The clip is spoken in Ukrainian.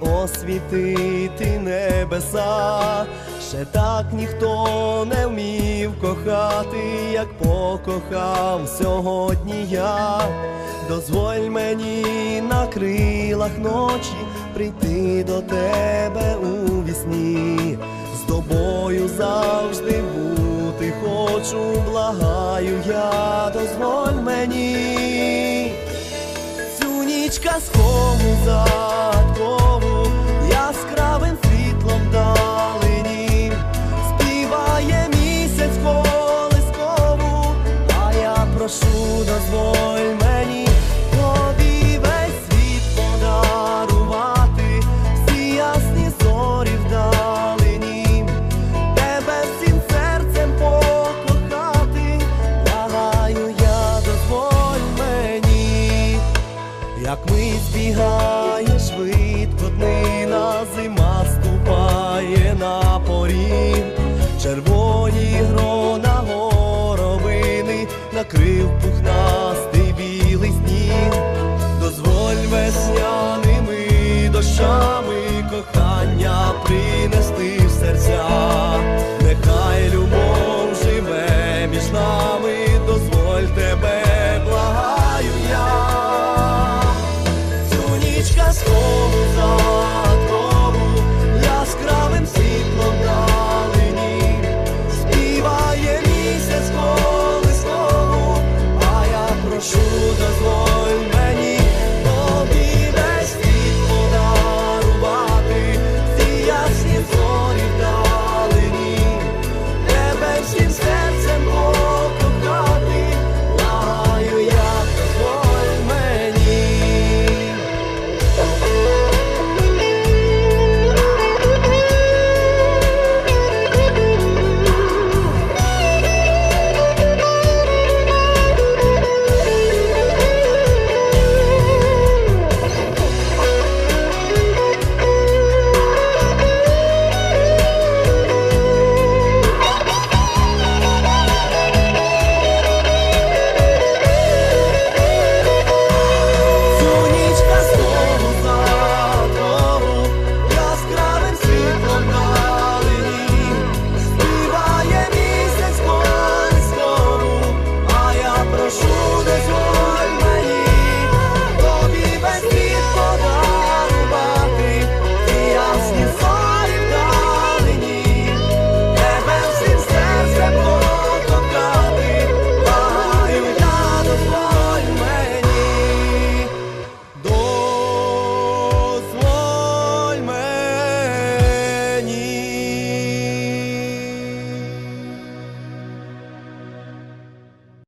освітити небеса. Ще так ніхто не вмів кохати, як покохав сьогодні я. Дозволь мені на крилах ночі прийти до тебе у вісні. З тобою завжди бути хочу, благаю я, дозволь мені казкову загадкову ми збігає швидко днина, зима ступає на поріг, червоні грона горовини накрив пухнастий